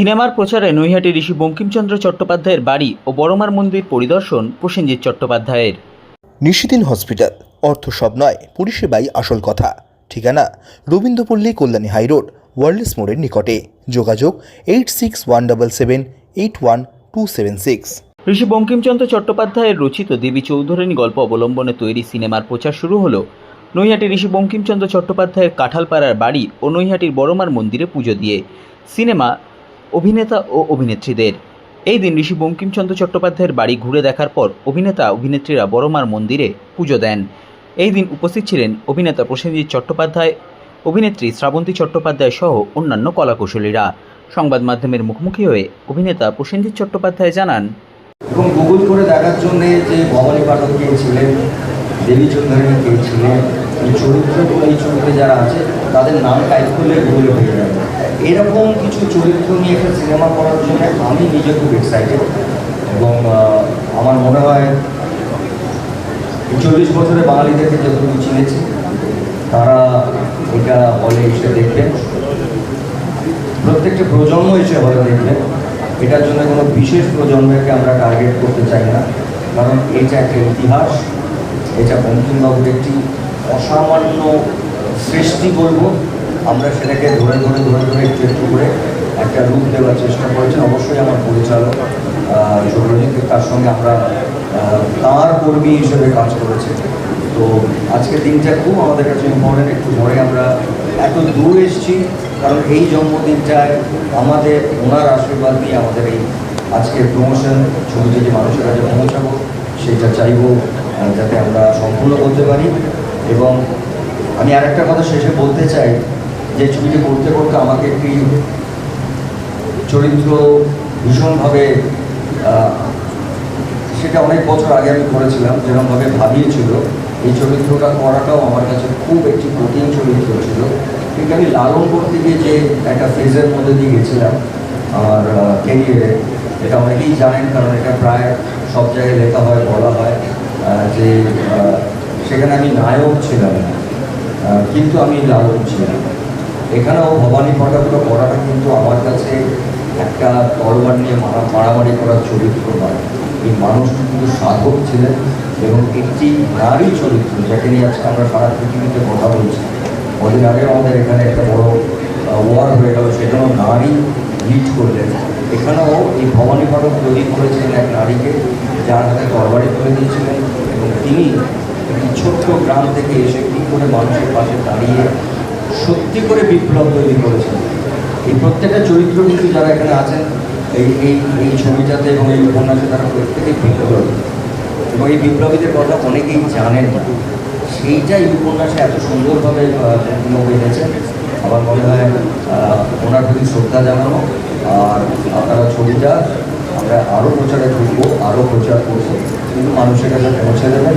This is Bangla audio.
সিনেমার প্রচারে নৈহাটি ঋষি বঙ্কিমচন্দ্র চট্টোপাধ্যায়ের বাড়ি ও বড়মার মন্দির পরিদর্শন প্রসেনজিৎ চট্টোপাধ্যায়ের। নিশিদিন হসপিটাল অর্থ সব নয় পরিষেবাই আসল কথা। ঠিকানা রবীন্দ্রপল্লী কল্যাণী হাইরোড ওয়ার্ল্ডস মোড়ের নিকটে। যোগাযোগ eight six one double seven eight one two seven six. Rishi Bankimchandra চট্টোপাধ্যায়ের রচিত দেবী চৌধুরানী গল্প অবলম্বনে তৈরি সিনেমার প্রচার শুরু হলো নৈহাটি ঋষি বঙ্কিমচন্দ্র চট্টোপাধ্যায়ের কাঁঠালপাড়ার বাড়ি ও নৈহাটির বড়মার মন্দিরে পুজো দিয়ে। সিনেমা অভিনেতা ও অভিনেত্রীদের। এই দিন ঋষি বঙ্কিমচন্দ্র চট্টোপাধ্যায়ের বাড়ি ঘুরে দেখার পর অভিনেতা, অভিনেত্রীরা বড়মার মন্দিরে পুজো দেন। এই দিন উপস্থিত ছিলেন অভিনেতা প্রসেনজিৎ চট্টোপাধ্যায়, অভিনেত্রী শ্রাবন্তী চট্টোপাধ্যায় সহ অন্যান্য কলাকুশলীরা। সংবাদ মাধ্যমের মুখোমুখি হয়ে অভিনেতা প্রসেনজিৎ চট্টোপাধ্যায় জানান, এবং গুগল করে দেখার জন্যে যে ভবানী পাঠক কে ছিলেন, দেবী চৌধুরী কে ছিলেন এই চরিত্রগুলো এই ছবিতে যারা আছে, তাদের নাম টাইপ করলে গুগলে হয়ে যাবে। এরকম কিছু চরিত্র নিয়ে একটা সিনেমা করার জন্য আমি নিজে খুব এক্সাইটেড এবং আমার মনে হয় চল্লিশ বছরে বাঙালিদেরকে যতটুকু চিনেছি, তারা এটা হলে এসে দেখবেন। প্রত্যেকটা প্রজন্ম এসে হলে দেখবেন। এটার জন্য কোনো বিশেষ প্রজন্মকে আমরা টার্গেট করতে চাই না। কারণ এটা একটা ইতিহাস, এটা বঙ্কিমবাবুর একটি অসামান্য সৃষ্টি বলব আমরা সেটাকে ধরে ধরে ধরে ধরে একটু একটু করে একটা রূপ দেওয়ার চেষ্টা করেছেন অবশ্যই আমার পরিচালক সৌরজিৎ তার সঙ্গে আমরা তাঁর কর্মী হিসেবে কাজ করেছি। তো আজকের দিনটা খুব আমাদের কাছে ইম্পর্টেন্ট একটু পরে আমরা এত দূর এসেছি, কারণ এই জন্মদিনটায় আমাদের ওনার আশীর্বাদ নিয়ে আমাদের এই আজকের প্রমোশন ছবিটা যে মানুষের কাছে পৌঁছাবো, সেটা চাইব যাতে আমরা সম্পূর্ণ করতে পারি। এবং আমি আরেকটা কথা শেষে বলতে চাই, যে ছবিটি করতে করতে আমাকে একটি চরিত্র ভীষণভাবে সেটা অনেক বছর আগে আমি করেছিলাম যেরকমভাবে ভাবিয়েছিল এই চরিত্রটা করাটাও আমার কাছে খুব একটি কঠিন চরিত্র ছিল। কিন্তু আমি লালন করতে গিয়ে যে একটা ফেজের মধ্যে দিয়ে গেছিলাম, আমার ক্যারিয়ারে এটা অনেকেই জানেন, কারণ এটা প্রায় সব জায়গায় লেখা হয়, বলা হয় যে সেখানে আমি নায়ক ছিলাম কিন্তু আমি লালন ছিলাম। এখানেও ভবানী পাঠাগুলো করাটা কিন্তু আমার কাছে একটা তরবার নিয়ে মারা মারামারি করার চরিত্র নয়। এই মানুষটি কিন্তু সাধক ছিলেন এবং একটি নারী চরিত্র, যাকে নিয়ে আজকে আমরা সারা পৃথিবীতে কথা বলছি। কদিন আগে আমাদের এখানে একটা বড় ওয়ার হয়ে গেল, সেজন্য নারী লিড করলেন। এখানেও এই ভবানী পাঠক তৈরি করেছিলেন এক নারীকে, যার হাতে তরবারি করে দিয়েছিলেন এবং তিনি একটি ছোট্ট গ্রাম থেকে এসে কী করে মানুষের পাশে দাঁড়িয়ে সত্যি করে বিপ্লব তৈরি করেছেন? এই প্রত্যেকটা চরিত্র কিন্তু যারা এখানে আছেন, এই এই এই ছবিটাতে এবং এই উপন্যাসে তারা প্রত্যেকেই বিপ্লবী। এবং এই বিপ্লবীদের কথা অনেকেই জানেন না। সেইটাই উপন্যাসে এত সুন্দরভাবে গেছে আমার মনে হয় ওনার প্রতি শ্রদ্ধা জানানো। আর আপনারা ছবিটা আমরা আরও প্রচারে ঢুকবো আরও প্রচার করব। কিন্তু মানুষের কাছে পৌঁছে দেবেন।